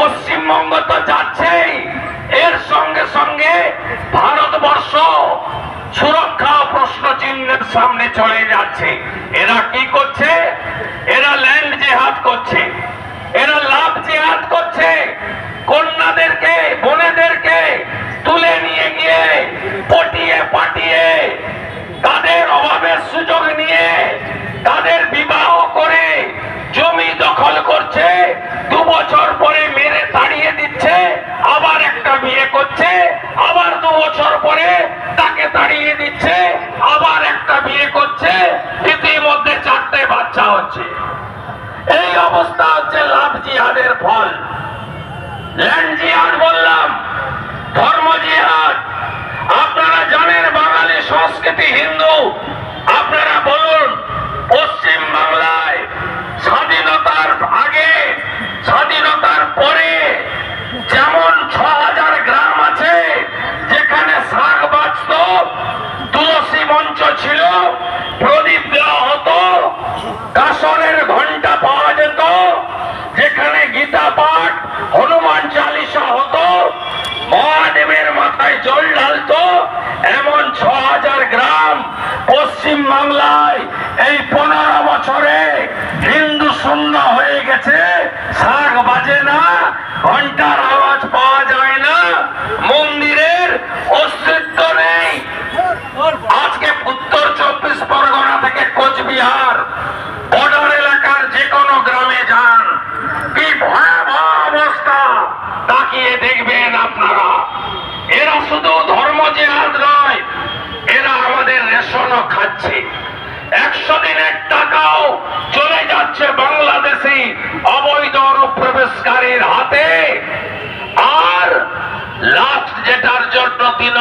পশ্চিমবঙ্গ তো যাচ্ছেই। এর সঙ্গে সঙ্গে ভারতবর্ষ সুরক্ষা প্রশ্ন চিহ্নের সামনে চলে যাচ্ছে। এরা কি করছে? এরা ল্যান্ড জেহাদ করছে। এরা লাভ জেহাদ করছে। কন্যাদেরকে, বোনেদেরকে বিয়ে করছে, আবার দু বছর পরে তাকে তাড়িয়ে দিচ্ছে, আবার একটা বিয়ে করছে, ইতিমধ্যে চারটে বাচ্চা হচ্ছে। এই অবস্থা হচ্ছে লাভ জিহাদের ফল। ল্যান্ড জিহাদ বললাম, ধর্ম জিহাদ। আপনারা জানেন বাঙালি সংস্কৃতি হিন্দু। গীতা পাঠ হনুমান চালিসা হতো, মহাদেবের মাথায় জল ঢালতো, এমন ছ হাজার গ্রাম পশ্চিম বাংলায় এই পনেরো বছরে হিন্দু শূন্য হয়ে গেছে, শাক বাজে না, ঘণ্টার আওয়াজ আপনারা এরা শুধু ধর্ম জেহাদ নয়, এরা আমাদের রেশনও খাচ্ছে। একশো দিনের টাকাও চলে যাচ্ছে বাংলাদেশি অবৈধ অনুপ্রবেশকারীর হাতে। আর লাস্ট যেটার জন্য তিন